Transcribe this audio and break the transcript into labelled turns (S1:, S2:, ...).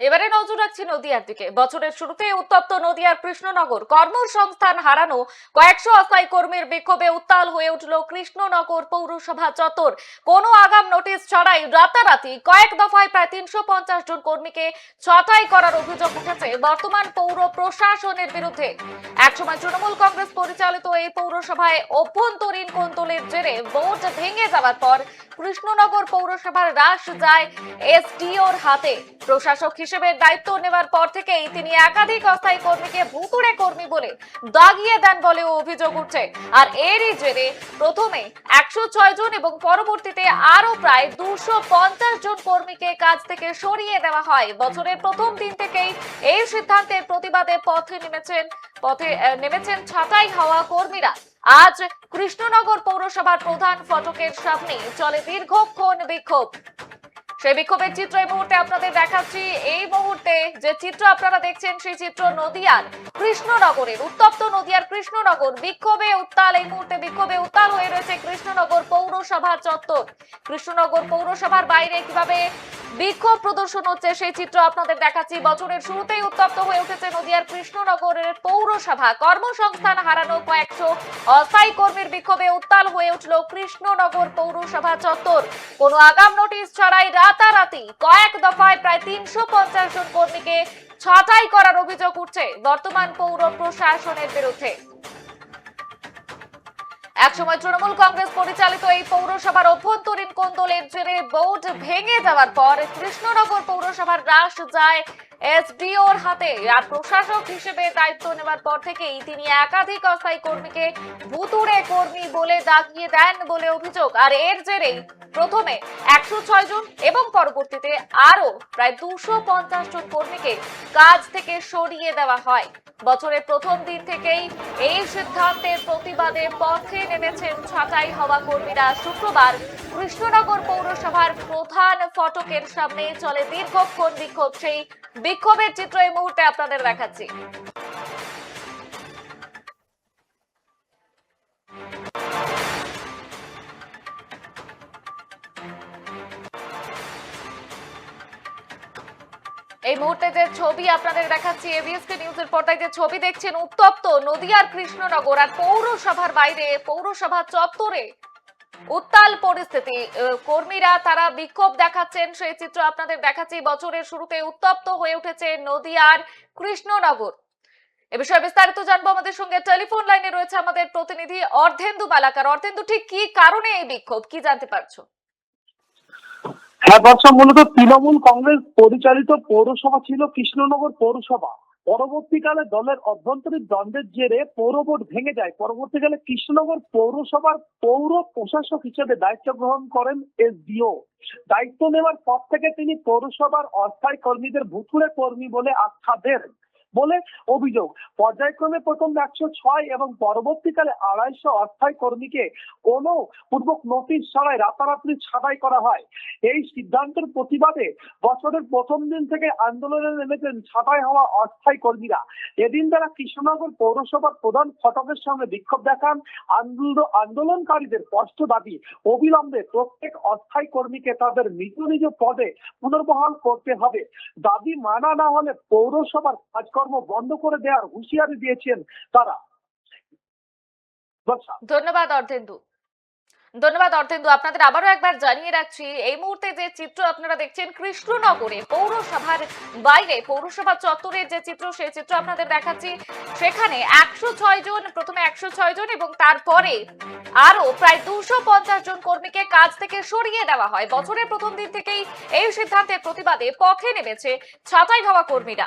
S1: এবারে নজর রাখছি নদিয়ার দিকে। বছরের শুরুতে উত্তপ্ত নদিয়ার কৃষ্ণনগর কর্মসংস্থান হারানো কয়েকশো অস্থায়ী কর্মীর বিক্ষোভে উত্তাল হয়ে উঠল কৃষ্ণনগর পৌরসভা চত্বর। কোনো আগাম নোটিশ ছাড়াই রাতারাতি কয়েক দফায় প্রায় তিনশো পঞ্চাশ জন কর্মীকে ছাঁটাই করার অভিযোগ উঠেছে বর্তমান পৌর প্রশাসনের বিরুদ্ধে। একসময় তৃণমূল কংগ্রেস পরিচালিত এই পৌরসভায় অভ্যন্তরীণ কোন্দলের জেরে ভোট ভেঙে যাওয়ার পর কৃষ্ণনগর পৌরসভার হ্রাস যায় এসডিওর হাতে। প্রশাসক হিসেবে দায়িত্ব নেওয়ার পর থেকেই তিনি একাধিক অস্থায়ী কর্মীকে ভুতুড়ে কর্মী বলে দাগিয়ে দেন বলেও অভিযোগ উঠছে। আর এরই জেরে প্রথমে একশো ছয় জন এবং পরবর্তীতে আরও প্রায় দুশো পঞ্চাশ জন কর্মীকে কাজ থেকে সরিয়ে দেওয়া হয়। বছরের প্রথম দিন থেকেই এই সিদ্ধান্তের প্রতিবাদে পথে নেমেছেন পথে নেমেছেন ছাঁটাই হওয়া কর্মীরা। আজ কৃষ্ণনগর পৌরসভার প্রধান ফটকের সামনে চলে দীর্ঘক্ষণ বিক্ষোভ। সেই বিক্ষোভের চিত্র এই মুহূর্তে আপনাদের দেখাচ্ছি। এই মুহূর্তে যে চিত্র আপনারা দেখছেন, সেই চিত্র নদিয়ার কৃষ্ণনগরের, উত্তপ্ত নদিয়ার কৃষ্ণনগর। বিক্ষোভে উত্তাল, এই মুহূর্তে বিক্ষোভে উত্তাল হয়ে রয়েছে কৃষ্ণনগর পৌরসভা চত্বর। কৃষ্ণনগর পৌরসভার বাইরে কীভাবে বিক্ষোভ প্রদর্শন হচ্ছে। সেই চিত্র আপনাদের দেখাচ্ছি। বছরের শুরুতেই উত্তপ্ত হয়ে উঠেছে নদিয়ার কৃষ্ণনগরের পৌরসভা। কর্মসংস্থান হারানো কয়েকশো অস্থায়ী কর্মীর বিক্ষোভে উত্তাল হয়ে উঠল কৃষ্ণনগর পৌরসভা চত্বর। কোনো আগাম নোটিশ ছাড়াই রাতারাতি কয়েক দফায় প্রায় তিনশো পঞ্চাশ জন কর্মীকে ছাঁটাই করার অভিযোগ উঠছে। বর্তমান পৌর প্রশাসনের বিরুদ্ধে। একসময় তৃণমূল কংগ্রেস পরিচালিত এই পৌরসভার অভ্যন্তরীণ কোন্দলের জেরে বোর্ড ভেঙে যাওয়ার পর কৃষ্ণনগর পৌরসভার হ্রাস যায় এসডিওর হাতে। আর প্রশাসক হিসেবে দায়িত্ব নেওয়ার পর থেকেই তিনি একাধিক অস্থায়ী কর্মীকে ভুতুড়ে কর্মী বলে দাগিয়ে দেন বলে অভিযোগ। আর এর জেরেই প্রথমে একশো ছয় জন এবং পরবর্তীতে আরও প্রায় দুশো পঞ্চাশ জন কর্মীকে কাজ থেকে সরিয়ে দেওয়া হয়। বছরের প্রথম দিন থেকেই এই সিদ্ধান্তের প্রতিবাদে পথে নেমেছেন ছাঁটাই হওয়া কর্মীরা শুক্রবার কৃষ্ণনগর পৌরসভার প্রধান ফটকের সামনে চলে দীর্ঘক্ষণ বিক্ষোভ। সেই বিক্ষোভের চিত্র এই মুহূর্তে আপনাদের দেখাচ্ছি। এই মুহূর্তে যে ছবি আপনাদের দেখাচ্ছি এবিএসকে নিউজের পর্দায় যে ছবি দেখছেন, উত্তপ্ত নদিয়ার কৃষ্ণনগর আর পৌরসভার বাইরে, পৌরসভা চত্বরে উত্তাল পরিস্থিতি। কর্মীরা তারা বিক্ষোভ দেখাচ্ছেন। সেই চিত্র আপনাদের দেখাচ্ছি। বছরের শুরুতে উত্তপ্ত হয়ে উঠেছে নদিয়ার কৃষ্ণনগর। এ বিষয়ে বিস্তারিত জানব আমাদের সঙ্গে। টেলিফোন লাইনে রয়েছে আমাদের প্রতিনিধি অর্ধেন্দু বালাকার। অর্ধেন্দু, ঠিক কি কারণে এই বিক্ষোভ? কি জানতে পারছ?
S2: হ্যাঁ বর্ষা, মূলত তৃণমূল কংগ্রেস পরিচালিত পৌরসভা ছিল কৃষ্ণনগর পৌরসভা। পরবর্তীকালে দলের অভ্যন্তরীণ দ্বন্দ্বের জেরে পৌর ভেঙে যায়। পরবর্তীকালে কৃষ্ণনগর পৌরসভার পৌর প্রশাসক হিসেবে দায়িত্ব গ্রহণ করেন এস ডিও দায়িত্ব নেওয়ার পর থেকে তিনি পৌরসভার অস্থায়ী কর্মীদের ভুতুড়ে কর্মী বলে আখ্যা দেন। বলে অভিযোগ। পর্যায়ক্রমে প্রথম একশো ছয় এবং পরবর্তীকালে আড়াইশো অস্থায়ী কর্মীকে কোনো পূর্বক নোটিশ ছাড়াই রাতারাত্রি ছাঁটাই করা হয়। এই সিদ্ধান্তের প্রতিবাদে বছরের প্রথম দিন থেকে আন্দোলনে নেমেছেন ছাঁটাই হওয়া অস্থায়ী কর্মীরা। এদিন তারা কৃষ্ণনগর পৌরসভার প্রধান ফটকের সামনে বিক্ষোভ দেখান। আন্দোলনকারীদের স্পষ্ট দাবি, অবিলম্বে প্রত্যেক অস্থায়ী কর্মীকে তাদের নিজ নিজ পদে পুনর্বহাল করতে হবে। দাবি মানা না হলে পৌরসভার কাজকর্ম বন্ধ করে দেওয়ার হুঁশিয়ারি দিয়েছেন তারা।
S1: ধন্যবাদ অর্ধেন্দু। ধন্যবাদ অর্ধেন্দু, আপনাদের আবারও একবার জানিয়ে রাখছি, এই মুহূর্তে যে চিত্র আপনারা দেখছেন কৃষ্ণনগরে পৌরসভার বাইরে, পৌরসভা চত্বরের যে চিত্র, সেই চিত্র আপনাদের দেখাচ্ছি। সেখানে একশো ছয় জন, প্রথমে একশো ছয় জন এবং তারপরে আরও প্রায় দুশো জন কর্মীকে কাজ থেকে সরিয়ে দেওয়া হয়। বছরের প্রথম দিন থেকেই এই সিদ্ধান্তের প্রতিবাদে পথে নেমেছে ছাঁটাই হওয়া কর্মীরা।